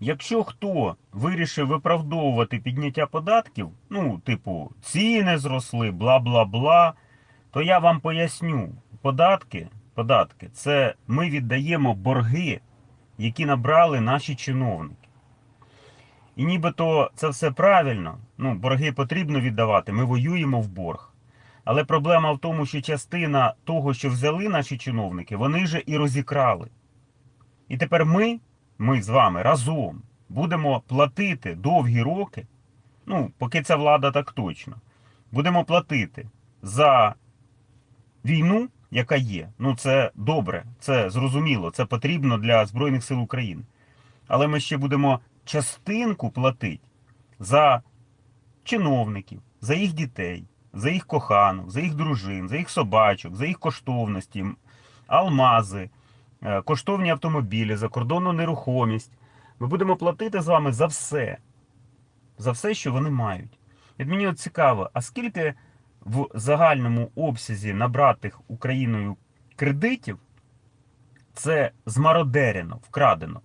Якщо хто вирішив виправдовувати підняття податків, ну, типу, ціни зросли, бла бла бла, то я вам поясню, податки, податки це ми віддаємо борги, які набрали наші чиновники. І нібито це все правильно. Ну, борги потрібно віддавати, ми воюємо в борг. Але проблема в тому, що частина того, що взяли наші чиновники, вони же і розікрали. І тепер ми, ми з вами разом будемо платити довгі роки, ну, поки ця влада так точно, будемо платити за війну, яка є. Ну, це добре, це зрозуміло, це потрібно для Збройних сил України. Але ми ще будемо частинку платити за чиновників, за їх дітей, за їх коханок, за їх дружин, за їх собачок, за їх коштовності, алмази, коштовні автомобілі, закордонну нерухомість. Ми будемо платити з вами за все. За все, що вони мають. І мені от цікаво, а скільки в загальному обсязі набратих Україною кредитів це змародерено, вкрадено?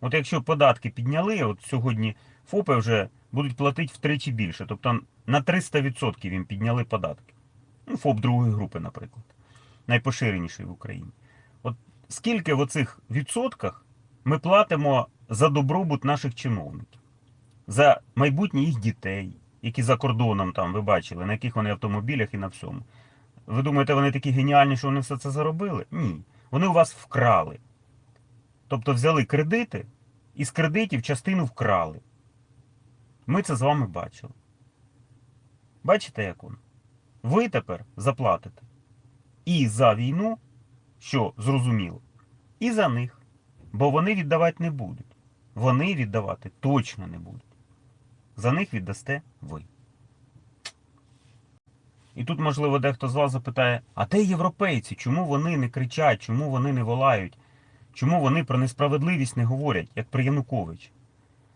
От якщо податки підняли, от сьогодні ФОПи вже будуть платити втричі більше. Тобто на 300% їм підняли податки. Ну, ФОП другої групи, наприклад. Найпоширеніший в Україні. Скільки в оцих відсотках ми платимо за добробут наших чиновників, за майбутнє їх дітей, які за кордоном там, ви бачили, на яких вони автомобілях і на всьому. Ви думаєте, вони такі геніальні, що вони все це заробили? Ні. Вони у вас вкрали. Тобто взяли кредити і з кредитів частину вкрали. Ми це з вами бачили. Бачите, як воно? Ви тепер заплатите і за війну, що зрозуміло, і за них. Бо вони віддавати не будуть. Вони віддавати точно не будуть. За них віддасте ви. І тут, можливо, дехто з вас запитає: а де європейці? Чому вони не кричать, чому вони не волають? Чому вони про несправедливість не говорять, як при Януковичі?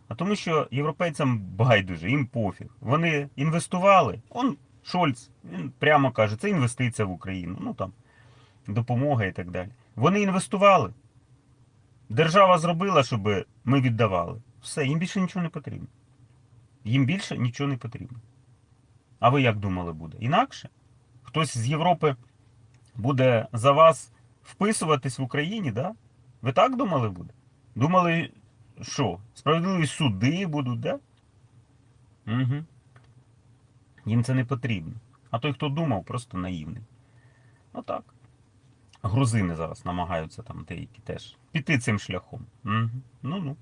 А тому що європейцям байдуже, їм пофіг. Вони інвестували. Он Шольц, він прямо каже, це інвестиція в Україну. Ну там допомога і так далі. Вони інвестували. Держава зробила, щоб ми віддавали. Все, їм більше нічого не потрібно. Їм більше нічого не потрібно. А ви як думали буде? Інакше? Хтось з Європи буде за вас вписуватись в Україні, да? Ви так думали буде? Думали, що? Справедливі суди будуть, да? Угу. Їм це не потрібно. А той, хто думав, просто наївний. Отак. Грузини зараз намагаються там деякі теж піти цим шляхом. Угу. Ну-ну.